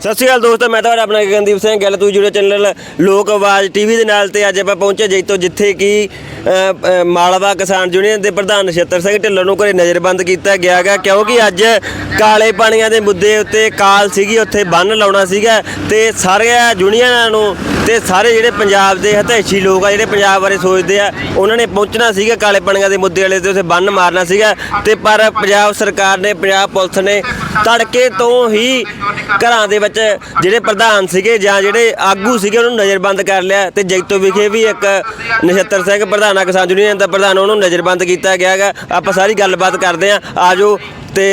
ਸਤਿ ਸ਼੍ਰੀ ਅਕਾਲ ਦੋਸਤੋ, ਮੈਂ ਤੁਹਾਡਾ ਆਪਣਾ ਗਗਨਦੀਪ ਸਿੰਘ ਗੱਲ ਤੂੰ ਜੁੜੇ ਚੈਨਲ ਲੋਕ ਆਵਾਜ਼ ਟੀਵੀ ਦੇ ਨਾਲ ਤੇ ਅੱਜ ਆਪਾਂ ਪਹੁੰਚੇ ਜੈਤੋ ਜਿੱਥੇ ਕਿ ਮਾਲਵਾ ਕਿਸਾਨ ਯੂਨੀਅਨ ਦੇ ਪ੍ਰਧਾਨ ਨਛੱਤਰ ਸਿੰਘ ਢਿੱਲੋਂ ਨੂੰ ਘਰੇ ਨਜ਼ਰਬੰਦ ਕੀਤਾ ਗਿਆ ਗਾ ਕਿਉਂਕਿ ਅੱਜ ਕਾਲੇ ਪਾਣੀਆਂ ਦੇ ਮੁੱਦੇ ਉੱਤੇ ਕਾਲ ਸੀਗੀ, ਉੱਥੇ ਬੰਨ ਲਾਉਣਾ ਸੀਗਾ ਤੇ ਸਾਰੀਆਂ ਯੂਨੀਅਨਾਂ ਨੂੰ ਤੇ ਸਾਰੇ ਜਿਹੜੇ ਪੰਜਾਬ ਦੇ ਹਤੈਸ਼ੀ ਲੋਕ ਆ, ਜਿਹੜੇ ਪੰਜਾਬ ਬਾਰੇ ਸੋਚਦੇ ਆ, ਉਹਨਾਂ ਨੇ ਪਹੁੰਚਣਾ ਸੀਗਾ ਕਾਲੇ ਪਾਣੀਆਂ ਦੇ ਮੁੱਦੇ ਵਾਲੇ ਤੇ ਉੱਥੇ ਬੰਨ ਮਾਰਨਾ ਸੀਗਾ ਤੇ ਪਰ ਪੰਜਾਬ ਸਰਕਾਰ ਨੇ, ਪੰਜਾਬ ਪੁਲਿਸ ਨੇ ਤੜਕੇ ਤੋਂ ਹੀ ਘਰਾਂ ਦੇ ਵਿੱਚ ਜਿਹੜੇ ਪ੍ਰਧਾਨ ਸੀਗੇ ਜਾਂ ਜਿਹੜੇ ਆਗੂ ਸੀਗੇ, ਉਹਨੂੰ ਨਜ਼ਰਬੰਦ ਕਰ ਲਿਆ ਤੇ ਜੈਤੋ ਵਿਖੇ ਵੀ ਇੱਕ ਨਛੱਤਰ ਸਿੰਘ ਪ੍ਰਧਾਨ ਕਿਸਾਨ ਯੂਨੀਅਨ ਦਾ ਪ੍ਰਧਾਨ ਉਹਨੂੰ ਨਜ਼ਰਬੰਦ ਕੀਤਾ ਗਿਆ ਹੈਗਾ। ਆਪਾਂ ਸਾਰੀ ਗੱਲਬਾਤ ਕਰਦੇ ਆਂ ਆਜੋ ਤੇ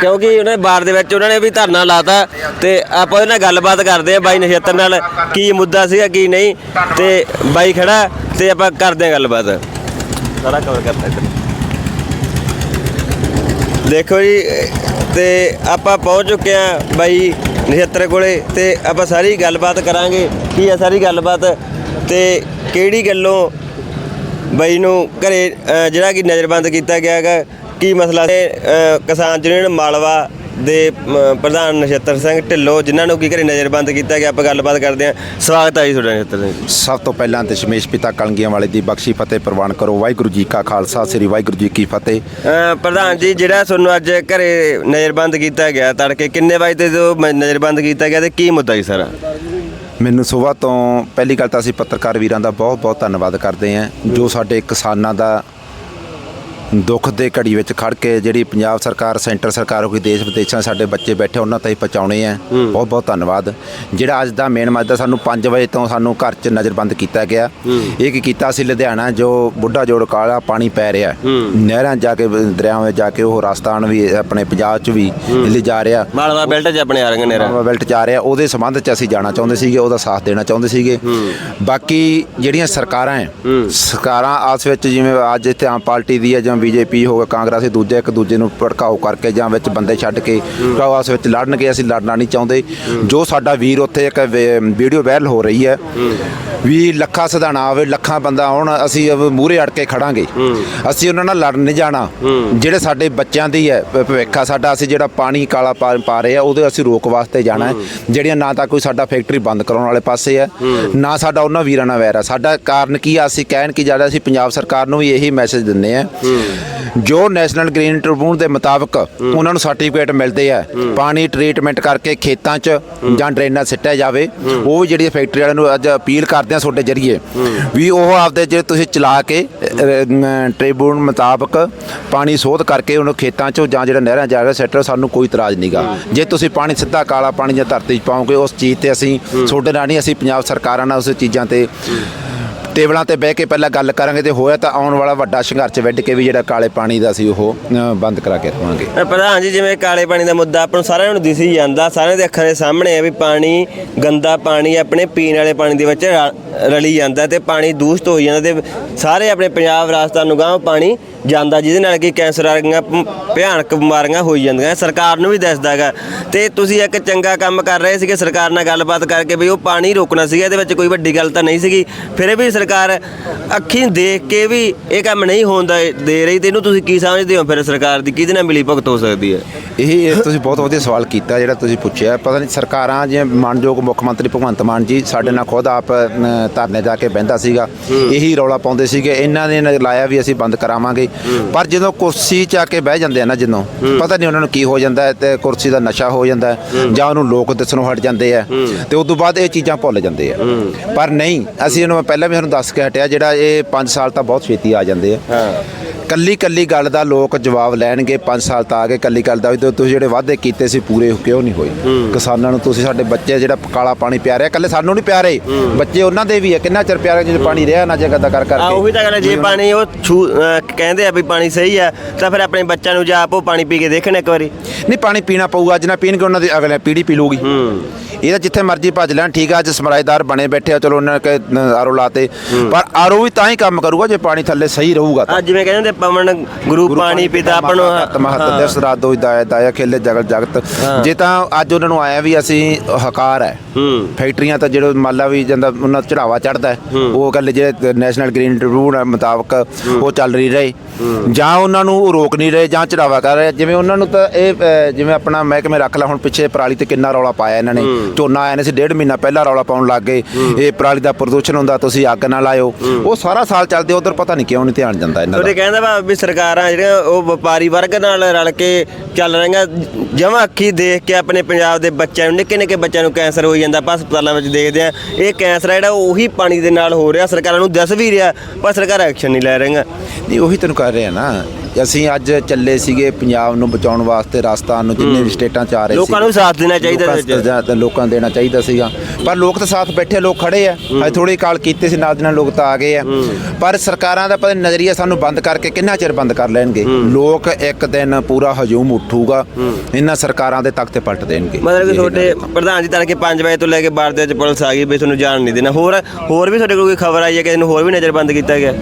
ਕਿਉਂਕਿ ਉਹਨਾਂ ਬਾਰ ਦੇ ਵਿੱਚ ਉਹਨਾਂ ਨੇ ਵੀ ਧਰਨਾ ਲਾਤਾ ਤੇ ਆਪਾਂ ਉਹਦੇ ਨਾਲ ਗੱਲਬਾਤ ਕਰਦੇ ਆਂ ਬਾਈ ਨਛੱਤਰ ਨਾਲ ਕੀ ਮੁੱਦਾ ਸੀਗਾ ਕੀ ਨਹੀਂ। ਤੇ ਬਾਈ ਖੜਾ ਤੇ ਆਪਾਂ ਕਰਦੇ ਆਂ ਗੱਲਬਾਤ। ਸਾਰਾ ਕਵਰ ਕਰਤਾ ਇੱਧਰ। ਦੇਖੋ ਜੀ ਤੇ ਆਪਾਂ ਪਹੁੰਚ ਚੁੱਕੇ ਆ ਬਾਈ ਨਛੱਤਰ ਕੋਲੇ ਤੇ ਆਪਾਂ ਸਾਰੀ ਗੱਲਬਾਤ ਕਰਾਂਗੇ। ਕੀ ਆ ਸਾਰੀ ਗੱਲਬਾਤ? ਤੇ ਕਿਹੜੀ ਗੱਲੋਂ ਬਾਈ ਨੂੰ ਘਰੇ ਅ, ਜਿਹੜਾ ਕਿ ਨਜ਼ਰਬੰਦ ਕੀਤਾ ਗਿਆ ਹੈਗਾ ਕੀ ਮਸਲਾ ਹੈ ਅ, ਕਿਸਾਨ ਯੂਨੀਅਨ ਮਾਲਵਾ ਦੇ ਅ, ਪ੍ਰਧਾਨ ਨਛੱਤਰ ਸਿੰਘ ਢਿੱਲੋਂ ਜਿਨ੍ਹਾਂ ਨੂੰ ਕੀ ਘਰੇ ਨਜ਼ਰਬੰਦ ਕੀਤਾ ਗਿਆ ਆਪਾਂ ਗੱਲਬਾਤ ਕਰਦੇ ਹਾਂ। ਸਵਾਗਤ ਹੈ ਜੀ ਤੁਹਾਡਾ ਨਛੱਤਰ ਸਿੰਘ ਜੀ। ਸਭ ਤੋਂ ਪਹਿਲਾਂ ਦਸ਼ਮੇਸ਼ ਪਿਤਾ ਕਲਗੀਆਂ ਵਾਲੇ ਦੀ ਬਖਸ਼ੀ ਫਤਿਹ ਪ੍ਰਵਾਨ ਕਰੋ। ਵਾਹਿਗੁਰੂ ਜੀ ਕਾ ਖਾਲਸਾ ਸ੍ਰੀ ਵਾਹਿਗੁਰੂ ਜੀ ਕੀ ਫਤਿਹ। ਅ, ਪ੍ਰਧਾਨ ਜੀ ਜਿਹੜਾ ਤੁਹਾਨੂੰ ਅੱਜ ਘਰੇ ਨਜ਼ਰਬੰਦ ਕੀਤਾ ਗਿਆ ਤੜਕੇ ਕਿੰਨੇ ਵਜੇ ਤੇ ਜੋ ਮ- ਨਜ਼ਰਬੰਦ ਕੀਤਾ ਗਿਆ ਤੇ ਕੀ ਮੁੱਦਾ ਜੀ ਸਾਰਾ? ਮੈਨੂੰ ਸਵੇਰ ਤੋਂ ਪਹਿਲੀ ਗੱਲ ਤਾਂ ਅਸੀਂ ਪੱਤਰਕਾਰ ਵੀਰਾਂ ਦਾ ਬਹੁਤ ਬਹੁਤ ਧੰਨਵਾਦ ਕਰਦੇ ਹਾਂ, ਜੋ ਸਾਡੇ ਕਿਸਾਨਾਂ ਦਾ ਦੁੱਖ ਦੇ ਘੜੀ ਵਿੱਚ ਖੜ ਕੇ ਜਿਹੜੀ ਪੰਜਾਬ ਸਰਕਾਰ ਸੈਂਟਰ ਸਰਕਾਰ ਕੋਈ ਦੇਸ਼ ਵਿਦੇਸ਼ਾਂ ਸਾਡੇ ਬੱਚੇ ਬੈਠੇ ਉਹਨਾਂ ਤਾਈਂ ਪਹੁੰਚਾਉਣੇ ਆ। ਬਹੁਤ ਬਹੁਤ ਧੰਨਵਾਦ। ਜਿਹੜਾ ਅੱਜ ਦਾ ਮੇਨ ਮਸਲਾ ਸਾਨੂੰ 5 ਵਜੇ ਤੋਂ ਸਾਨੂੰ ਘਰ 'ਚ ਨਜ਼ਰਬੰਦ ਕੀਤਾ ਗਿਆ। ਇਹ ਕੀ ਕੀਤਾ ਸੀ? ਲੁਧਿਆਣਾ ਜੋ ਬੁੱਢਾ ਜੋੜ ਕਾਲਾ ਪਾਣੀ ਪੈ ਰਿਹਾ। ਨਹਿਰਾਂ ਜਾ ਕੇ ਦਰਿਆਵਾਂ ਵਿੱਚ ਜਾ ਕੇ ਉਹ ਰਾਜਸਥਾਨ ਵੀ ਆਪਣੇ ਪੰਜਾਬ 'ਚ ਵੀ ਲਿਜਾ ਰਿਹਾ। ਮਾਲਵਾ ਬੈਲਟ 'ਚ ਆਪਣੇ ਆ ਰਹੇ ਨੇ ਨਵਾਂ ਬੈਲਟ ਚ ਆ ਰਿਹਾ। ਉਹਦੇ ਸੰਬੰਧ ਚ ਅਸੀਂ ਜਾਣਾ ਚਾਹੁੰਦੇ ਸੀਗੇ ਉਹਦਾ ਸਾਥ ਦੇਣਾ ਚਾਹੁੰਦੇ ਸੀਗੇ। ਬਾਕੀ ਜਿਹੜੀਆਂ ਸਰਕਾਰਾਂ ਹੈ। ਸਰਕਾਰਾਂ ਆਸ ਵਿੱਚ ਜਿਵੇਂ ਅੱਜ ਇੱਥੇ ਆਮ ਪਾਰਟੀ ਦੀ ਹੈ ਜਾਂ ਬੀਜੇਪੀ ਹੋਵੇ ਕਾਂਗਰਸ ਇਹ ਦੂਜੇ ਇੱਕ ਦੂਜੇ ਨੂੰ ਭੜਕਾਓ ਕਰਕੇ ਜਾਂ ਵਿੱਚ ਬੰਦੇ ਛੱਡ ਕੇ ਭਰਾਓ ਵਿੱਚ ਲੜਨਗੇ, ਅਸੀਂ ਲੜਨਾ ਨਹੀਂ ਚਾਹੁੰਦੇ। ਜੋ ਸਾਡਾ ਵੀਰ ਉੱਥੇ ਇੱਕ ਵੀਡੀਓ ਵਾਇਰਲ ਹੋ ਰਹੀ ਹੈ, ਵੀ ਲੱਖਾਂ ਸਧਾਣਾ ਆਵੇ, ਲੱਖਾਂ ਬੰਦਾ ਆਉਣ, ਅਸੀਂ ਮੂਹਰੇ ਅੜ ਕੇ ਖੜਾਂਗੇ। ਅਸੀਂ ਉਹਨਾਂ ਨਾਲ ਲੜਨ ਨਹੀਂ ਜਾਣਾ। ਜਿਹੜੇ ਸਾਡੇ ਬੱਚਿਆਂ ਦੀ ਹੈ, ਭ- ਭਵਿੱਖ ਸਾਡਾ ਅਸੀਂ ਜਿਹੜਾ ਪਾਣੀ ਕਾਲਾ ਪਾ ਰਹੇ ਆ, ਉਹਦੇ ਅਸੀਂ ਰੋਕ ਵਾਸਤੇ ਜਾਣਾ ਹੈ। ਜਿਹੜੀਆਂ ਨਾ ਤਾਂ ਕੋਈ ਸਾਡਾ ਫੈਕਟਰੀ ਬੰਦ ਕਰਾਉਣ ਵਾਲੇ ਪਾਸੇ ਹੈ, ਨਾ ਸਾਡਾ ਉਹਨਾਂ ਵੀਰਾਂ ਨਾਲ ਵੈਰ ਹੈ। ਸਾਡਾ ਕਾਰਨ ਕੀ ਆ, ਅਸੀਂ ਕਹਿਣ ਕਿ ਜ਼ਿਆਦਾ, ਅਸੀਂ ਪੰਜਾਬ ਸਰਕਾਰ ਨੂੰ ਵੀ ਇਹੀ ਮੈਸੇਜ ਦਿੰਦੇ ਆ ਜੋ ਨੈਸ਼ਨਲ ਗ੍ਰੀਨ ਟ੍ਰਿਬਿਊਨ ਦੇ ਮੁਤਾਬਕ ਉਹਨਾਂ ਨੂੰ ਸਰਟੀਫਿਕੇਟ ਮਿਲਦੇ ਆ ਪਾਣੀ ਟ੍ਰੀਟਮੈਂਟ ਕਰਕੇ ਖੇਤਾਂ 'ਚ ਜਾਂ ਡਰੇਨਾਂ ਸਿੱਟਿਆ ਜਾਵੇ ਉਹ ਜਿਹੜੀ ਫੈਕਟਰੀ ਵਾਲਿਆਂ ਨੂੰ ਅੱਜ ਅਪੀਲ ਕਰਦੇ ਆ ਤੁਹਾਡੇ ਜਰੀਏ ਵੀ ਉਹ ਆਪਦੇ ਜੇ ਤੁਸੀਂ ਚਲਾ ਕੇ ਟ੍ਰਿਬਿਊਨ ਮੁਤਾਬਕ ਪਾਣੀ ਸੋਧ ਕਰਕੇ ਉਹਨੂੰ ਖੇਤਾਂ 'ਚੋਂ ਜਾਂ ਜਿਹੜਾ ਨਹਿਰਾਂ ਜਾ ਕੇ ਸੈਟਰ ਸਾਨੂੰ ਕੋਈ ਇਤਰਾਜ਼ ਨਹੀਂਗਾ ਜੇ ਤੁਸੀਂ ਪਾਣੀ ਸਿੱਧਾ ਕਾਲਾ ਪਾਣੀ ਜਾਂ ਧਰਤੀ 'ਚ ਪਾਓਗੇ ਉਸ ਚੀਜ਼ ਤੇ ਅਸੀਂ ਤੁਹਾਡੇ ਨਾਲ ਨਹੀਂ ਅਸੀਂ ਪੰਜਾਬ ਸਰਕਾਰਾਂ ਨਾਲ ਉਸ ਚੀਜ਼ਾਂ ਤੇ ਟੇਬਲਾਂ ਤੇ ਬਹਿ ਕੇ ਪਹਿਲਾਂ ਗੱਲ ਕਰਾਂਗੇ ਤੇ ਹੋਇਆ ਤਾਂ ਆਉਣ ਵਾਲਾ ਵੱਡਾ ਸੰਘਰਸ਼ ਵਿੱਢ ਕੇ ਵੀ ਜਿਹੜਾ ਕਾਲੇ ਪਾਣੀ ਦਾ ਸੀ ਉਹ ਬੰਦ ਕਰਾ ਕੇ ਰਵਾਂਗੇ ਅ, ਪ੍ਰਧਾਨ ਜੀ ਜਿਵੇਂ ਕਾਲੇ ਪਾਣੀ ਦਾ ਮੁੱਦਾ ਆਪਾਂ ਨੂੰ ਸਾਰਿਆਂ ਨੂੰ ਦਿਸ ਹੀ ਜਾਂਦਾ ਸਾਰਿਆਂ ਦੇ ਅੱਖਾਂ ਦੇ ਸਾਹਮਣੇ ਹੈ ਵੀ ਪਾਣੀ ਗੰਦਾ ਪਾਣੀ ਆਪਣੇ ਪੀਣ ਵਾਲੇ ਪਾਣੀ ਦੇ ਵਿੱਚ ਰ- ਰਲੀ ਜਾਂਦਾ ਤੇ ਪਾਣੀ ਦੂਸ਼ਿਤ ਹੋ ਜਾਂਦਾ ਤੇ ਸਾਰੇ ਆਪਣੇ ਪੰਜਾਬ ਰਾਜਸਥਾਨ ਨੂੰ ਗਾਂਹ ਪਾਣੀ ਜਾਂਦਾ ਜਿਹਦੇ ਨਾਲ ਕਿ ਕੈਂਸਰ ਵਰਗੀਆਂ ਭ- ਭਿਆਨਕ ਬਿਮਾਰੀਆਂ ਹੋਈ ਜਾਂਦੀਆਂ। ਸਰਕਾਰ ਨੂੰ ਵੀ ਦੱਸਦਾ ਹੈਗਾ। ਤੇ ਤੁਸੀਂ ਇੱਕ ਚੰਗਾ ਕੰਮ ਕਰ ਰਹੇ ਸੀਗੇ। ਸਰਕਾਰ ਨਾਲ ਗੱਲਬਾਤ ਕਰਕੇ ਵੀ ਉਹ ਪਾਣੀ ਰੋਕਣਾ ਸੀਗਾ। ਇਹਦੇ ਵਿੱਚ ਕੋਈ ਵੱਡੀ ਗੱਲ ਤਾਂ ਨਹੀਂ ਸੀਗੀ। ਫਿਰ ਵੀ ਸਰਕਾਰ ਅੱਖੀਂ ਦੇਖ ਕੇ ਵੀ ਇਹ ਕੰਮ ਨਹੀਂ ਹੁੰਦਾ ਦੇ ਰਹੀ ਤੇ ਇਹਨੂੰ ਤੁਸੀਂ ਕੀ ਸਮਝਦੇ ਹੋ? ਫਿਰ ਸਰਕਾਰ ਦੀ ਕਿਹਦੇ ਨਾਲ ਮਿਲੀ ਭਗਤ ਹੋ ਸਕਦੀ ਹੈ? ਇਹ ਤੁਸੀਂ ਬਹੁਤ ਵਧੀਆ ਸਵਾਲ ਕੀਤਾ ਜਿਹੜਾ ਤੁਸੀਂ ਪੁੱਛਿਆ। ਪਤਾ ਨਹੀਂ ਸਰਕਾਰਾਂ ਜਿਵੇਂ ਮਾਨਯੋਗ ਮੁੱਖ ਮੰਤਰੀ ਭਗਵੰਤ ਮਾਨ ਜੀ ਸਾਡੇ ਨਾਲ ਖੁਦ ਆਪ ਅ, ਧਰਨੇ ਜਾ ਕੇ ਬਹਿੰਦਾ ਸੀਗਾ। ਇਹੀ ਰੌਲਾ ਪਾਉਂਦੇ ਸੀਗੇ। ਇਹਨਾਂ ਨੇ ਨ- ਲਾਇਆ ਵੀ ਅਸੀਂ ਬੰਦ ਕਰਾਵਾਂਗੇ। ਪਰ ਜਦੋਂ ਕੁਰਸੀ 'ਚ ਆ ਕੇ ਬਹਿ ਜਾਂਦੇ ਆ ਨਾ ਜਦੋਂ ਪਤਾ ਨਹੀਂ ਉਹਨਾਂ ਨੂੰ ਕੀ ਹੋ ਜਾਂਦਾ ਹੈ ਤੇ ਕੁਰਸੀ ਦਾ ਨਸ਼ਾ ਹੋ ਜਾਂਦਾ ਹੈ ਜਾਂ ਉਹਨੂੰ ਲੋਕ ਦੱਸਣੋਂ ਹਟ ਜਾਂਦੇ ਆ ਤੇ ਉਸ ਤੋਂ ਬਾਅਦ ਇਹ ਚੀਜ਼ਾਂ ਭੁੱਲ ਜਾਂਦੇ ਆ। ਪਰ ਨਹੀਂ ਅਸੀਂ ਇਹਨੂੰ ਮੈਂ ਪਹਿਲਾਂ ਵੀ ਤੁਹਾਨੂੰ ਦੱਸ ਕੇ ਹਟਿਆ ਜਿਹੜਾ ਇਹ 5 ਸਾਲ ਤਾਂ ਬਹੁਤ ਛੇਤੀ ਆ ਜਾਂਦੇ ਆ। ਕੱਲੀ ਕੱਲੀ ਗੱਲ ਦਾ ਲੋਕ ਜਵਾਬ ਲੈਣਗੇ 5 ਸਾਲ ਤਾਂ ਆ ਗਏ ਕੱਲੀ ਗੱਲ ਦਾ ਵੀ ਤੁਸੀਂ ਜਿਹੜੇ ਵਾਅਦੇ ਕੀਤੇ ਸੀ ਪੂਰੇ ਕਿਉਂ ਨਹੀਂ ਹੋਏ? ਕਿਸਾਨਾਂ ਨੂੰ ਤੁਸੀਂ ਸਾਡੇ ਬੱਚੇ ਜਿਹੜਾ ਕਾਲਾ ਪਾਣੀ ਪਿਆ ਰਿਹਾ ਕੱਲੇ ਸਾਨੂੰ ਨਹੀਂ ਪਿਆਰੇ ਬੱਚੇ ਉਹਨਾਂ ਦੇ ਵੀ ਹੈ ਕਿੰਨਾ ਚਿਰ ਪਿਆਰੇ ਜਦੋਂ ਪਾਣੀ ਰਿਹਾ ਨਾ ਜਗ੍ਹਾ ਦਾ ਕਰ ਕਰਕੇ। ਆ ਉਹੀ ਤਾਂ ਗੱਲ ਹੈ, ਜੇ ਪਾਣੀ ਉਹ ਕਹਿੰਦੇ ਆ ਵੀ ਪਾਣੀ ਸਹੀ ਆ ਤਾਂ ਫਿਰ ਆਪਣੇ ਬੱਚਿਆਂ ਨੂੰ ਜਾ ਆਪੋ ਪਾਣੀ ਪੀ ਕੇ ਦੇਖਣ ਇੱਕ ਵਾਰੀ। ਨਹੀਂ ਪਾਣੀ ਪੀਣਾ ਪਊਗਾ ਅੱਜ ਨਾ ਪੀਣਗੇ ਉਹਨਾਂ ਦੀ ਅਗਲੇ ਪੀੜੀ ਪੀ ਲੂਗੀ ਇਹਦਾ ਜਿੱਥੇ ਮਰਜ਼ੀ ਭੱਜ ਲੈਣ ਠੀਕ ਆ ਅੱਜ ਸਮਰਾਇਦਾਰ ਬਣੇ ਬੈਠੇ ਆ ਚਲੋ ਉਹਨਾਂ ਨੇ ਆਰੋ ਲਾਤੇ। ਪਰ ਆਰੋ ਵੀ ਤਾਂ ਹੀ ਕੰਮ ਕਰੂਗਾ ਜੇ ਪਾਣੀ ਥੱਲੇ ਸਹੀ ਰਹੂਗਾ ਤਾਂ। ਜਿਵੇਂ ਕਹਿੰਦੇ ਪਵਨ ਗੁਰੂ ਪਾਣੀ ਪਿਤਾ ਆਪਾਂ ਨੂੰ ਮਹਤ ਦੋ ਦਾਇਆ ਦਾਇਆ ਖੇਲੇ ਜਗਤ ਜਗਤ। ਜੇ ਤਾਂ ਅੱਜ ਉਹਨਾਂ ਨੂੰ ਆਇਆ ਵੀ ਅਸੀਂ ਹਕਾਰ ਹੈ ਫੈਕਟਰੀਆਂ ਤਾਂ ਜਿਹੜੇ ਮੰਨ ਲਾ ਵੀ ਜਾਂਦਾ ਉਹਨਾਂ ਚੜਾਵਾ ਚੜਦਾ ਉਹ ਗੱਲ ਜਿਹੜੇ ਨੈਸ਼ਨਲ ਗ੍ਰੀਨ ਟ੍ਰਿਬਿਊਨ ਮੁਤਾਬਕ ਉਹ ਚੱਲ ਰਹੀ। ਰਹੇ ਜਾਂ ਉਹਨਾਂ ਨੂੰ ਉਹ ਰੋਕ ਨਹੀਂ ਰਹੇ ਜਾਂ ਚੜਾਵਾ ਕਰ ਰਹੇ। ਜਿਵੇਂ ਉਹਨਾਂ ਨੂੰ ਤਾਂ ਇਹ ਜਿਵੇਂ ਆਪਣਾ ਮਹਿਕਮੇ ਰੱਖ ਲਾ ਹੁਣ ਪਿੱਛੇ ਪਰਾਲੀ ਤੇ ਕਿੰਨਾ ਰੌਲਾ ਪਾਇਆ ਇਹਨਾਂ ਨੇ। ਝੋਨਾ ਆਇਆ ਨੇ ਸੀ ਡੇਢ ਮਹੀਨਾ ਪਹਿਲਾਂ ਰੌਲਾ ਪਾਉਣ ਲੱਗ ਗਏ। ਇਹ ਪਰਾਲੀ ਦਾ ਪ੍ਰਦੂਸ਼ਣ ਹੁੰਦਾ ਤੁਸੀਂ ਅੱਗ ਨਾ ਲਾਇਓ। ਉਹ ਸਾਰਾ ਸਾਲ ਚੱਲਦੇ ਉਧਰ ਪਤਾ ਨਹੀਂ ਕਿਉਂ ਨਹੀਂ ਧਿਆਨ ਜਾਂਦਾ ਇਹਨਾਂ ਦਾ। ਉਹਦੇ ਕਹਿੰਦਾ ਵਾ ਵੀ ਸਰਕਾਰਾਂ ਜਿਹੜੀਆਂ ਉਹ ਵਪਾਰੀ ਵਰਗ ਨਾਲ ਰਲ ਕੇ ਚੱਲ ਰਹੀਆਂ ਜਮਾਂ ਅੱਖੀ ਦੇਖ ਕੇ ਆਪਣੇ ਪੰਜਾਬ ਦੇ ਬੱਚਿਆਂ ਨੂੰ ਨਿੱਕੇ ਨਿੱਕੇ ਬੱਚਿਆਂ ਨੂੰ ਕੈਂਸਰ ਹੋਈ ਜਾਂਦਾ ਆਪਾਂ ਹਸਪਤਾਲਾਂ ਵਿੱਚ ਦੇਖਦੇ ਆ ਇਹ ਕੈਂਸਰ ਆ ਜਿਹੜਾ ਉਹੀ ਪਾਣੀ ਦੇ ਨਾਲ ਹੋ ਰਿਹਾ ਸਰਕਾਰਾਂ ਨੂੰ ਦੱਸ ਵੀ ਰਿਹਾ ਪਰ ਸਰਕਾਰ ਐਕਸ਼ਨ ਨਹੀਂ ਲੈ ਰਹੀਆਂ। ਨਹੀਂ ਉਹੀ ਤੈਨੂੰ ਕਰ ਰਿਹਾ ਨਾ। ਅਸੀਂ ਅੱਜ ਚੱਲੇ ਸੀਗੇ ਪੰਜਾਬ ਨੂੰ ਬਚਾਉਣ ਵਾਸਤੇ ਰਾਜਸਥਾਨ ਨੂੰ ਜਿੰਨੇ ਵੀ ਸਟੇਟਾਂ ਚ ਆ ਰਹੇ ਲੋਕਾਂ ਨੂੰ ਸਾਥ ਦੇਣਾ ਚਾਹੀਦਾ ਵਿੱਚ। ਲੋਕਾਂ ਨੂੰ ਦੇਣਾ ਚਾਹੀਦਾ ਸੀਗਾ। ਪਰ ਲੋਕ ਤਾਂ ਸਾਥ ਬੈਠੇ ਲੋਕ ਖੜੇ ਆ। ਅਜੇ ਥੋੜੀ ਕਾਲ ਕੀਤੇ ਸੀ ਨਾਲ ਦੀ ਨਾਲ ਲੋਕ ਤਾਂ ਆ ਗਏ ਆ। ਪਰ ਸਰਕਾਰਾਂ ਦਾ ਪਤਾ ਨਜ਼ਰੀਆ ਸਾਨੂੰ ਬੰਦ ਕਰਕੇ ਕਿੰਨਾ ਚਿਰ ਬੰਦ ਕਰ ਲੈਣਗੇ? ਲੋਕ ਇੱਕ ਦਿਨ ਪੂਰਾ ਹਜੂਮ ਉੱਠੂਗਾ। ਇਹਨਾਂ ਸਰਕਾਰਾਂ ਦੇ ਤਖਤੇ ਪਲਟ ਦੇਣਗੇ। ਮਤਲਬ ਕਿ ਤੁਹਾਡੇ ਪ੍ਰਧਾਨ ਜੀ ਤੜਕੇ 5 ਵਜੇ ਤੋਂ ਲੈ ਕੇ ਬਾਰ ਦੇ ਵਿੱਚ ਪੁਲਿਸ ਆ ਗਈ ਵੀ ਤੁਹਾਨੂੰ ਜਾਣ ਨਹੀਂ ਦੇਣਾ। ਹੋਰ ਹੋਰ ਵੀ ਤੁਹਾਡੇ ਕੋਲ ਕੋਈ ਖਬਰ ਆਈ ਹੈ ਕਿ ਇਹਨੂੰ ਹੋਰ ਵੀ ਨਜ਼ਰਬੰਦ ਕੀਤਾ ਗਿਆ?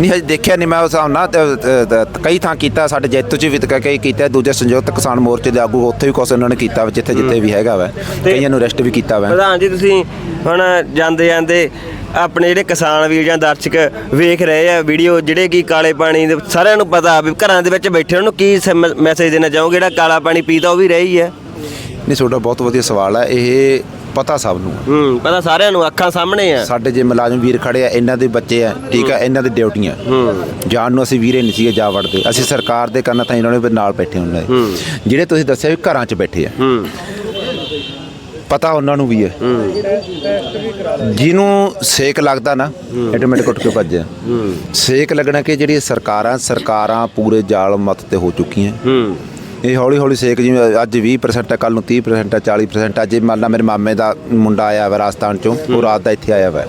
ਨਹੀਂ ਹਜੇ ਦੇਖਿਆ ਨਹੀਂ ਮੈਂ ਉਸ ਹਿਸਾਬ ਨਾਲ ਤੇ- ਤੇ- ਤੇ ਕਈ ਥਾਂ ਕੀਤਾ ਸਾਡੇ ਜੈਤੋ ਚ ਵੀ ਤਾਂ ਕਈ ਕੀਤਾ ਦੂਜੇ ਸੰਯੁਕਤ ਕਿਸਾਨ ਮੋਰਚੇ ਦੇ ਆਗੂ ਉੱਥੇ ਵੀ ਕੁਛ ਉਹਨਾਂ ਨੇ ਕੀਤਾ ਜਿੱਥੇ ਜਿੱਥੇ ਵੀ ਹੈਗਾ ਵਾ। ਕਈਆਂ ਨੂੰ ਅਰੈਸਟ ਵੀ ਕੀਤਾ ਵਾ। ਪ੍ਰਧਾਨ ਜੀ ਤੁਸੀਂ ਹੁਣ ਜਾਂਦੇ ਜਾਂਦੇ ਆਪਣੇ ਜਿਹੜੇ ਕਿਸਾਨ ਵੀਰ ਜਾਂ ਦਰਸ਼ਕ ਵੇਖ ਰਹੇ ਆ ਵੀਡੀਓ ਜਿਹੜੇ ਕੀ ਕਾਲੇ ਪਾਣੀ ਦੇ ਸਾਰਿਆਂ ਨੂੰ ਪਤਾ ਵੀ ਘਰਾਂ ਦੇ ਵਿੱਚ ਬੈਠੇ ਉਹਨੂੰ ਕੀ ਮੈਸੇਜ ਦੇਣਾ ਚਾਹੋਗੇ? ਜਿਹੜਾ ਕਾਲਾ ਪਾਣੀ ਪੀਤਾ ਉਹ ਵੀ ਰਹੀ ਹੈ ਨਹੀਂ ਤੁਹਾਡਾ ਬਹੁਤ ਵਧੀਆ ਸਵਾਲ ਹੈ ਇਹ ਪਤਾ ਸਭ ਨੂੰ ਹੈ। ਹੂੰ ਪਤਾ ਸਾਰਿਆਂ ਨੂੰ ਅੱਖਾਂ ਸਾਹਮਣੇ ਆ। ਸਾਡੇ ਜੇ ਮੁਲਾਜ਼ਮ ਵੀਰ ਖੜੇ ਆ ਇਹਨਾਂ ਦੇ ਬੱਚੇ ਆ ਠੀਕ ਆ ਇਹਨਾਂ ਦੀ ਡਿਊਟੀਆਂ। ਜਾਣ ਨੂੰ ਅਸੀਂ ਵੀਰੇ ਨਹੀਂ ਸੀਗੇ ਜਾ ਵੜਦੇ। ਅਸੀਂ ਸਰਕਾਰ ਦੇ ਕੰਨਾਂ ਤਾਂ ਇਹਨਾਂ ਨੇ ਵੀ ਨਾਲ ਬੈਠੇ ਹੁੰਦੇ ਜਿਹੜੇ ਤੁਸੀਂ ਦੱਸਿਆ ਵੀ ਘਰਾਂ 'ਚ ਬੈਠੇ ਆ। ਹੂੰ। ਪਤਾ ਉਹਨਾਂ ਨੂੰ ਵੀ ਹੈ। ਜਿਹਨੂੰ ਸੇਕ ਲੱਗਦਾ ਨਾ ਆਟੋਮੈਟਿਕ ਉੱਠ ਕੇ ਭੱਜਿਆ ਸੇਕ ਲੱਗਣਾ ਕਿ ਜਿਹੜੀ ਸਰਕਾਰਾਂ ਸਰਕਾਰਾਂ ਪੂਰੇ ਜਾਲ ਮਤ ਤੇ ਹੋ ਚੁੱਕੀਆਂ। ਹੂੰ। ਇਹ ਹੌਲੀ ਹੌਲੀ ਸੇਕ ਜਿਵੇਂ ਅੱਜ 20% ਹੈ ਕੱਲ ਨੂੰ 30% ਹੈ 40% ਅੱਜ ਮੰਨ ਲਾ ਮੇਰੇ ਮਾਮੇ ਦਾ ਮੁੰਡਾ ਆਇਆ ਵਾ ਰਾਜਸਥਾਨ ਚੋਂ ਉਹ ਰਾਤ ਦਾ ਇੱਥੇ ਆਇਆ ਵਾ।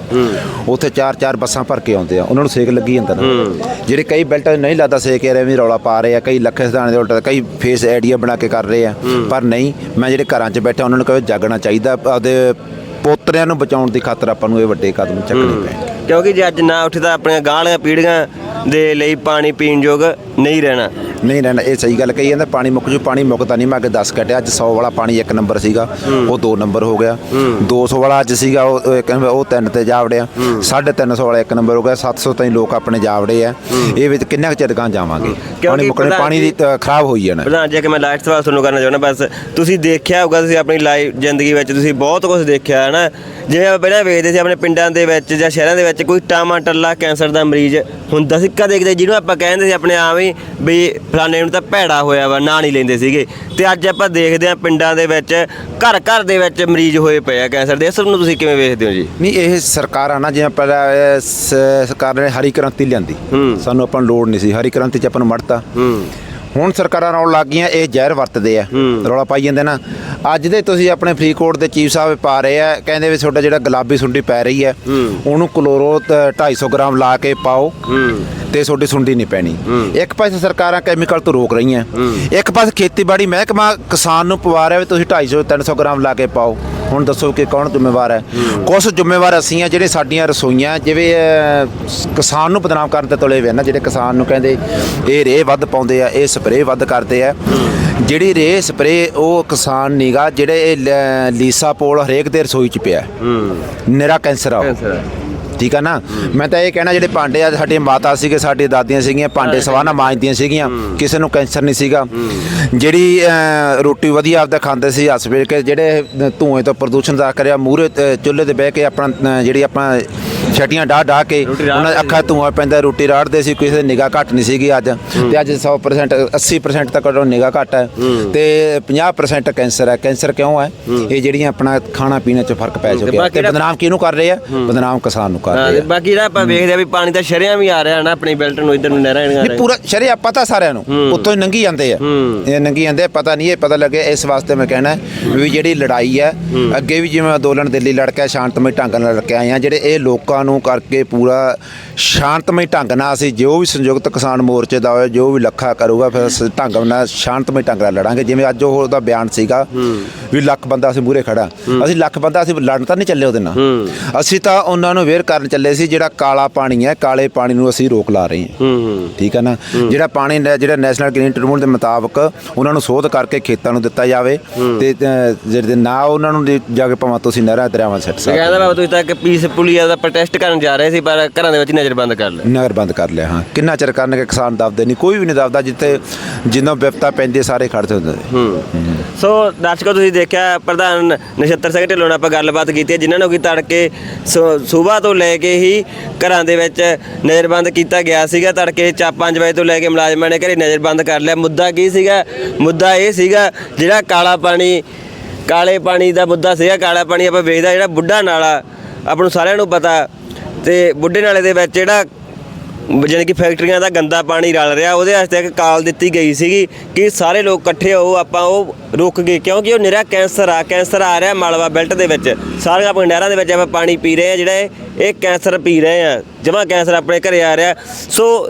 ਉੱਥੇ ਚਾਰ ਚਾਰ ਬੱਸਾਂ ਭਰ ਕੇ ਆਉਂਦੇ ਆ ਉਹਨਾਂ ਨੂੰ ਸੇਕ ਲੱਗੀ ਜਾਂਦਾ ਨਾ। ਜਿਹੜੇ ਕਈ ਬੈਲਟ ਨਹੀਂ ਲੱਗਦਾ ਸੇਕ ਯਾਰ ਐਵੇਂ ਰੌਲਾ ਪਾ ਰਹੇ ਆ ਕਈ ਲੱਖੇ ਸਿਧਾਣੇ ਦੇ ਉਲਟਾ ਕਈ ਫੇਸ ਆਈਡੀਆ ਬਣਾ ਕੇ ਕਰ ਰਹੇ ਆ। ਪਰ ਨਹੀਂ ਮੈਂ ਜਿਹੜੇ ਘਰਾਂ 'ਚ ਬੈਠਾ ਉਹਨਾਂ ਨੂੰ ਕਹੇ ਜਾਗਣਾ ਚਾਹੀਦਾ ਆਪਦੇ ਪੋਤਰਿਆਂ ਨੂੰ ਬਚਾਉਣ ਦੀ ਖਾਤਰ ਆਪਾਂ ਨੂੰ ਇਹ ਵੱਡੇ ਕਦਮ ਚੱਕਣੇ ਪੈਣਗੇ। ਕਿਉਂਕਿ ਜੇ ਅੱਜ ਨਾ ਉੱਠੇ ਤਾਂ ਆਪਣੀਆਂ ਗਾਂ ਵਾਲੀਆਂ ਪੀੜ੍ਹੀਆਂ ਦੇ ਲਈ ਪਾਣੀ ਪੀਣ ਯੋਗ ਨਹੀਂ ਰਹਿਣਾ। ਨਹੀਂ ਰਹਿਣਾ ਇਹ ਸਹੀ ਗੱਲ ਕਹੀ ਜਾਂਦਾ ਪਾਣੀ ਮੁੱਕ ਜੂ ਪਾਣੀ ਮੁੱਕਦਾ ਨਹੀਂ ਮੈਂ ਅੱਗੇ 10 ਕੱਟਿਆ ਅੱਜ 100 ਵਾਲਾ ਪਾਣੀ ਇੱਕ ਨੰਬਰ ਸੀਗਾ ਉਹ 2 ਨੰਬਰ ਹੋ ਗਿਆ। 200 ਵਾਲਾ ਅੱਜ ਸੀਗਾ ਉਹ ਇੱਕ ਉਹ 3 ਤੇ ਜਾ ਵੜਿਆ। 350 ਵਾਲਾ ਇੱਕ ਨੰਬਰ ਹੋ ਗਿਆ 700 ਤਾਈਂ ਲੋਕ ਆਪਣੇ ਜਾ ਵੜੇ ਆ। ਇਹ ਵਿੱਚ ਕਿੰਨਾ ਕੁ ਚਿਰ ਗਾਂ ਜਾਵਾਂਗੇ? ਪਾਣੀ ਮੁੱਕਣੇ ਪਾਣੀ ਦੀ ਖਰਾਬ ਹੋਈ ਜਾਣਾ। ਪ੍ਰਧਾਨ ਜੀ ਕਿ ਮੈਂ ਲਾਸਟ ਸਵਾਲ ਤੁਹਾਨੂੰ ਕਰਨਾ ਚਾਹੁੰਦਾ ਬਸ ਤੁਸੀਂ ਦੇਖਿਆ ਹੋਊਗਾ ਤੁਸੀਂ ਆਪਣੀ ਲਾਈਫ ਜ਼ਿੰਦਗੀ ਵਿੱਚ ਤੁਸੀਂ ਬਹੁਤ ਕੁਝ ਦੇਖਿਆ ਹੈ ਨਾ ਜਿਵੇਂ ਆਪਾਂ ਪਹਿਲਾਂ ਵੇਖਦੇ ਸੀ ਆਪਣੇ ਪਿੰਡਾਂ ਦੇ ਵਿੱਚ ਜਾਂ ਸ਼ਹਿਰਾਂ ਦੇ ਵਿੱਚ ਕੋਈ ਟਾਮਾ ਟੱਲਾ ਕੈਂਸਰ ਦਾ ਮਰੀਜ਼ ਹੁੰਦਾ ਸੀ ਕਦੇ ਕਦੇ ਜਿਹਨੂੰ ਆਪਾਂ ਕਹਿੰਦੇ ਸੀ ਆਪਣੇ ਆਪ ਹੀ ਵੀ ਫਲਾਣੇ ਨੂੰ ਤਾਂ ਭੈੜਾ ਹੋਇਆ ਵਾ ਨਾਂ ਨਹੀਂ ਲੈਂਦੇ ਸੀਗੇ। ਤੇ ਅੱਜ ਆਪਾਂ ਦੇਖਦੇ ਹਾਂ ਪਿੰਡਾਂ ਦੇ ਵਿੱਚ ਘਰ ਘਰ ਦੇ ਵਿੱਚ ਮਰੀਜ਼ ਹੋਏ ਪਏ ਆ ਕੈਂਸਰ ਦੇ। ਇਸ ਨੂੰ ਤੁਸੀਂ ਕਿਵੇਂ ਵੇਖਦੇ ਹੋ ਜੀ? ਨਹੀਂ ਇਹ ਸਰਕਾਰਾਂ ਨਾ ਜਿਵੇਂ ਪਹਿਲਾਂ ਇਹ ਸ- ਸਰਕਾਰ ਨੇ ਹਰੀ ਕ੍ਰਾਂਤੀ ਲਿਆਂਦੀ। ਸਾਨੂੰ ਆਪਾਂ ਨੂੰ ਲੋੜ ਨਹੀਂ ਸੀ। ਹਰੀ ਕ੍ਰਾਂਤੀ ਚ ਆਪਾਂ ਨੂੰ ਮੜਤਾ। ਹੁਣ ਸਰਕਾਰਾਂ ਨਾਲ ਲੱਗ ਗਈਆਂ ਇਹ ਜ਼ਹਿਰ ਵਰਤਦੇ ਆ। ਰੌਲਾ ਪਾਈ ਜਾਂਦੇ ਨਾ। ਅੱਜ ਦੇ ਤੁਸੀਂ ਆਪਣੇ ਫਰੀਦਕੋਟ ਦੇ ਚੀਫ ਸਾਹਿਬ ਪਾ ਰਹੇ ਆ ਕਹਿੰਦੇ ਵੀ ਤੁਹਾਡਾ ਜਿਹੜਾ ਗੁਲਾਬੀ ਸੁੰਡੀ ਪੈ ਰਹੀ ਹੈ। ਉਹਨੂੰ ਕਲੋਰੋ ਤ- 250 ਗ੍ਰਾਮ ਲਾ ਕੇ ਪਾਓ। ਤੇ ਤੁਹਾਡੀ ਸੁੰਡੀ ਨਹੀਂ ਪੈਣੀ। ਇੱਕ ਪਾਸੇ ਸਰਕਾਰਾਂ ਕੈਮੀਕਲ ਤੋਂ ਰੋਕ ਰਹੀਆਂ। ਇੱਕ ਪਾਸੇ ਖੇਤੀਬਾੜੀ ਮਹਿਕਮਾ ਕਿਸਾਨ ਨੂੰ ਪਵਾ ਰਿਹਾ ਵੀ ਤੁਸੀਂ 250 300 ਗ੍ਰਾਮ ਲਾ ਕੇ ਪਾਓ। ਹੁਣ ਦੱਸੋ ਕਿ ਕੌਣ ਜ਼ਿੰਮੇਵਾਰ ਹੈ? ਕੁਝ ਜ਼ਿੰਮੇਵਾਰ ਅਸੀਂ ਆ ਜਿਹੜੇ ਸਾਡੀਆਂ ਰਸੋਈਆਂ ਜਿਵੇਂ ਕਿਸਾਨ ਨੂੰ ਬਦਨਾਮ ਕਰਨ ਤੇ ਤੁਲੇ ਵੇ ਨਾ ਜਿਹੜੇ ਕਿਸਾਨ ਨੂੰ ਕਹਿੰਦੇ ਇਹ ਰੇਹ ਵੱਧ ਪਾਉਂਦੇ ਆ ਇਹ ਸਪਰੇਅ ਵੱਧ ਕਰਦੇ ਆ। ਜਿਹੜੀ ਰੇਹ ਸਪਰੇਅ ਉਹ ਕਿਸਾਨ ਨੀਗਾ ਜਿਹੜੇ ਇਹ ਲੀਸਾ ਪੋਲ ਹਰੇਕ ਦੇ ਰਸੋਈ ਚ ਪਿਆ। ਹੂੰ। ਨਿਰਾ ਕੈਂਸਰ ਆ। ਠੀਕ ਆ ਨਾ? ਮੈਂ ਤਾਂ ਇਹ ਕਹਿਣਾ ਜਿਹੜੇ ਭਾਂਡੇ ਆ ਸਾਡੀ ਮਾਤਾ ਸੀਗੇ ਸਾਡੀ ਦਾਦੀਆਂ ਸੀਗੀਆਂ ਭਾਂਡੇ ਸਵਾਨਾ ਮਾਂਜਦੀਆਂ ਸੀਗੀਆਂ ਕਿਸੇ ਨੂੰ ਕੈਂਸਰ ਨਹੀਂ ਸੀਗਾ। ਜਿਹੜੀ ਰੋਟੀ ਵਧੀਆ ਆਪਦਾ ਖਾਂਦੇ ਸੀ ਹੱਸ ਵੇਖ ਕੇ ਜਿਹੜੇ ਧੂਏ ਤੋਂ ਪ੍ਰਦੂਸ਼ਣ ਦਾ ਕਰਿਆ ਮੂਰੇ ਚੁੱਲ੍ਹੇ ਤੇ ਬਹਿ ਕੇ ਆਪਣਾ ਜਿਹੜੀ ਆਪਣਾ ਛਟੀਆਂ ਡਾ ਡਾ ਕੇ ਉਹਨਾਂ ਦੇ ਅੱਖਾਂ ਧੂਆ ਪੈਂਦਾ ਰੋਟੀ ਰਾੜਦੇ ਸੀ ਕਿਸੇ ਦੀ ਨਿਗਾਹ ਘੱਟ ਨਹੀਂ ਸੀਗੀ ਅੱਜ। ਤੇ ਅੱਜ 100% 80% ਤੱਕ ਉਹ ਨਿਗਾਹ ਘੱਟ ਹੈ। ਤੇ 50% ਕੈਂਸਰ ਹੈ। ਕੈਂਸਰ ਕਿਉਂ ਹੈ? ਇਹ ਜਿਹੜੀਆਂ ਆਪਣਾ ਖਾਣਾ ਪੀਣੇ 'ਚ ਫ਼ਰਕ ਪੈ ਚੁੱਕਿਆ ਤੇ ਬਦਨਾਮ ਕਿਹਨੂੰ ਕਰ ਰਹੇ ਆ? ਬਦਨਾਮ ਕਿਸਾਨ ਨੂੰ ਕਰ ਰਹੇ ਆ। ਬਾਕੀ ਜਿਹੜਾ ਆਪਾਂ ਵੇਖਦੇ ਆ ਵੀ ਪਾਣੀ ਤਾਂ ਸ਼ਰਿਆਂ ਵੀ ਆ ਰਿਹਾ ਨਾ ਆਪਣੀ ਬੈਲਟ ਨੂੰ ਇਧਰ ਨੂੰ ਨਹਿਰਾਂ ਆ ਨਹੀਂ। ਪੂਰਾ ਸ਼ਰੀਆ ਪਤਾ ਸਾਰਿਆਂ ਨੂੰ ਉੱਥੋਂ ਹੀ ਲੰਘੀ ਜਾਂਦੇ ਆ। ਇਹ ਲੰਘੀ ਜਾਂਦੇ ਪਤਾ ਨਹੀਂ ਇਹ ਪਤਾ ਲੱਗੇ ਇਸ ਵਾਸਤੇ ਮੈਂ ਕਹਿਣਾ ਵੀ ਜਿਹੜੀ ਲੜਾਈ ਹੈ ਅੱਗੇ ਵੀ ਜਿਵੇਂ ਅੰਦੋਲਨ ਦਿੱਲੀ ਲੜ ਕੇ ਸ਼ਾਂਤਮਈ ਢੰਗ ਨਾਲ ਲੜ ਕੇ ਆਏ ਆ ਜਿਹੜੇ ਇਹ ਲੋਕਾਂ ਲੋਕਾਂ ਨੂੰ ਕਰਕੇ ਪੂਰਾ ਸ਼ਾਂਤਮਈ ਢੰਗ ਨਾਲ ਅਸੀਂ ਜੋ ਵੀ ਸੰਯੁਕਤ ਕਿਸਾਨ ਮੋਰਚੇ ਦਾ ਹੋਇਆ ਜੋ ਵੀ ਲੱਖਾ ਕਰੂਗਾ ਫਿਰ ਅਸੀਂ ਢੰਗ ਨਾਲ ਸ਼ਾਂਤਮਈ ਢੰਗ ਨਾਲ ਲੜਾਂਗੇ। ਜਿਵੇਂ ਅੱਜ ਉਹ ਉਹਦਾ ਬਿਆਨ ਸੀਗਾ ਵੀ ਲੱਖ ਬੰਦਾ ਅਸੀਂ ਮੂਰੇ ਖੜਾ ਅਸੀਂ ਲੱਖ ਬੰਦਾ ਅਸੀਂ ਲੜਨ ਤਾਂ ਨਹੀਂ ਚੱਲੇ ਉਹਦੇ ਨਾਲ। ਅਸੀਂ ਤਾਂ ਉਹਨਾਂ ਨੂੰ ਵੇਅਰ ਕਰਨ ਚੱਲੇ ਸੀ ਜਿਹੜਾ ਕਾਲਾ ਪਾਣੀ ਹੈ ਕਾਲੇ ਪਾਣੀ ਨੂੰ ਅਸੀਂ ਰੋਕ ਲਾ ਰਹੇ ਹਾਂ। ਠੀਕ ਹੈ ਨਾ? ਜਿਹੜਾ ਪਾਣੀ ਜਿਹੜਾ ਨੈਸ਼ਨਲ ਗ੍ਰੀਨ ਟ੍ਰਿਬਿਊਨਲ ਦੇ ਮੁਤਾਬਕ ਉਹਨਾਂ ਨੂੰ ਸੋਧ ਕਰਕੇ ਖੇਤਾਂ ਨੂੰ ਦਿੱਤਾ ਜਾਵੇ ਤੇ ਜਿਹੜੇ ਨਾ ਉਹਨਾਂ ਨੂੰ ਜਾ ਕੇ ਭਾਵੇਂ ਤੁਸੀਂ ਨਹਿਰਾਂ ਦਰਿਆਵਾਂ ਸੱਟ ਸਕਦੇ ਕਹਿੰਦਾ ਬਾਬਾ ਤੁਸੀਂ ਤਾਂ ਕਿ ਪੀਸਫੁਲੀ ਦਾ ਪ੍ਰੋਟੈਸਟ ਕਰਨ ਜਾ ਰਹੇ ਸੀ ਪਰ ਘਰਾਂ ਦੇ ਵਿੱਚ ਨਜ਼ਰਬੰਦ ਕਰ ਲਿਆ। ਨਗਰ ਬੰਦ ਕਰ ਲਿਆ ਹਾਂ। ਕਿੰਨਾ ਚਿਰ ਕਰਨਗੇ ਕਿਸਾਨ ਦਬਦੇ ਨਹੀਂ? ਕੋਈ ਵੀ ਨਹੀਂ ਦਬਦਾ ਜਿੱਥੇ ਜਿੰਨੋਂ ਵਿਪਤਾ ਪੈਂਦੀ ਹੈ, ਸਾਰੇ ਖੜਦੇ ਹੁੰਦੇ ਨੇ। ਹੂੰ। ਸੋ ਦਰਸ਼ਕੋ ਤੁਸੀਂ ਦੇਖਿਆ ਪ੍ਰਧਾਨ ਨਛੱਤਰ ਸਿੰਘ ਢਿੱਲੋਂ ਨਾਲ ਆਪਾਂ ਗੱਲਬਾਤ ਕੀਤੀ ਹੈ, ਜਿਨ੍ਹਾਂ ਨੂੰ ਕੀ ਤੜਕੇ ਸਵੇਰ ਤੋਂ ਲੈ ਕੇ ਹੀ ਘਰਾਂ ਦੇ ਵਿੱਚ ਨਜ਼ਰਬੰਦ ਕੀਤਾ ਗਿਆ ਸੀਗਾ। ਤੜਕੇ ਚਾ 5 ਵਜੇ ਤੋਂ ਲੈ ਕੇ ਮੁਲਾਜ਼ਮਾਂ ਨੇ ਘਰੇ ਨਜ਼ਰਬੰਦ ਕਰ ਲਿਆ। ਮੁੱਦਾ ਕੀ ਸੀਗਾ? ਮੁੱਦਾ ਇਹ ਸੀਗਾ ਜਿਹੜਾ ਕਾਲਾ ਪਾਣੀ ਕਾਲੇ ਪਾਣੀ ਦਾ ਮੁੱਦਾ ਸੀਗਾ। ਕਾਲਾ ਪਾਣੀ ਆਪਾਂ ਵੇਚਦਾ ਜਿਹੜਾ ਬੁੱਢਾ ਨਾਲਾ ਆਪਾਂ ਨੂੰ ਸਾਰਿਆਂ ਨੂੰ ਪਤਾ ਤੇ ਬੁੱਢੇ ਨਾਲੇ ਦੇ ਵਿੱਚ ਜਿਹੜਾ ਜਾਣੀ ਕਿ ਫੈਕਟਰੀਆਂ ਦਾ ਗੰਦਾ ਪਾਣੀ ਰਲ ਰਿਹਾ, ਉਹਦੇ ਵਾਸਤੇ ਇੱਕ ਕਾਲ ਦਿੱਤੀ ਗਈ ਸੀਗੀ ਕਿ ਸਾਰੇ ਲੋਕ ਇਕੱਠੇ ਹੋ, ਆਪਾਂ ਉਹ ਰੁਕ ਗਏ ਕਿਉਂਕਿ ਉਹ ਨਿਰਾ ਕੈਂਸਰ ਆ ਕੈਂਸਰ ਆ ਰਿਹਾ ਮਾਲਵਾ ਬੈਲਟ ਦੇ ਵਿੱਚ। ਸਾਰੀਆਂ ਆਪਣੇ ਨਹਿਰਾਂ ਦੇ ਵਿੱਚ ਆਪਾਂ ਪਾਣੀ ਪੀ ਰਹੇ ਆ ਜਿਹੜਾ ਇਹ- ਇਹ ਕੈਂਸਰ ਪੀ ਰਹੇ ਆ ਜਮਾ ਕੈਂਸਰ ਆਪਣੇ ਘਰੇ ਆ ਰਿਹਾ। ਸੋ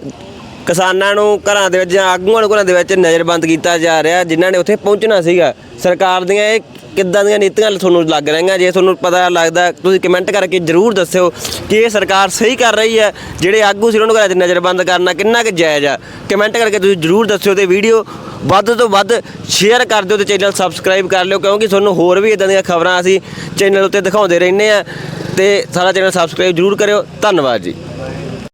ਕਿਸਾਨਾਂ ਨੂੰ ਘਰਾਂ ਦੇ ਵਿੱਚ ਜਾਂ ਆਗੂਆਂ ਨੂੰ ਘਰਾਂ ਦੇ ਵਿੱਚ ਨਜ਼ਰਬੰਦ ਕੀਤਾ ਜਾ ਰਿਹਾ, ਜਿਨ੍ਹਾਂ ਨੇ ਉੱਥੇ ਪਹੁੰਚਣਾ ਸੀਗਾ। ਸਰਕਾਰ ਦੀਆਂ ਇਹ ਕਿੱਦਾਂ ਦੀਆਂ ਨੀਤੀਆਂ ਤੁਹਾਨੂੰ ਲੱਗ ਰਹੀਆਂ? ਜੇ ਤੁਹਾਨੂੰ ਪਤਾ ਲੱਗਦਾ, ਤੁਸੀਂ ਕਮੈਂਟ ਕਰਕੇ ਜਰੂਰ ਦੱਸਿਓ ਕਿ ਇਹ ਸਰਕਾਰ ਸਹੀ ਕਰ ਰਹੀ ਹੈ, ਜਿਹੜੇ ਆਗੂ ਸੀ ਉਹਨਾਂ ਨੂੰ ਘਰਾਂ 'ਚ ਨਜ਼ਰਬੰਦ ਕਰਨਾ, ਕਿੰਨਾ ਕੁ ਜਾਇਜ਼ ਆ? ਕਮੈਂਟ ਕਰਕੇ ਤੁਸੀਂ ਜਰੂਰ ਦੱਸਿਓ ਤੇ ਵੀਡੀਓ ਵੱਧ ਤੋਂ ਵੱਧ ਸ਼ੇਅਰ ਕਰ ਦਿਓ ਤੇ ਚੈਨਲ ਸਬਸਕ੍ਰਾਈਬ ਕਰ ਲਿਓ, ਕਿਉਂਕਿ ਤੁਹਾਨੂੰ ਹੋਰ ਵੀ ਇਦਾਂ ਦੀਆਂ ਖਬਰਾਂ ਅਸੀਂ ਚੈਨਲ ਉੱਤੇ ਦਿਖਾਉਂਦੇ ਰਹਿੰਦੇ ਆ ਤੇ ਸਾਰਾ ਚੈਨਲ ਸਬਸਕ੍ਰਾਈਬ ਜਰੂਰ ਕਰਿਓ। ਧੰਨਵਾਦ ਜੀ।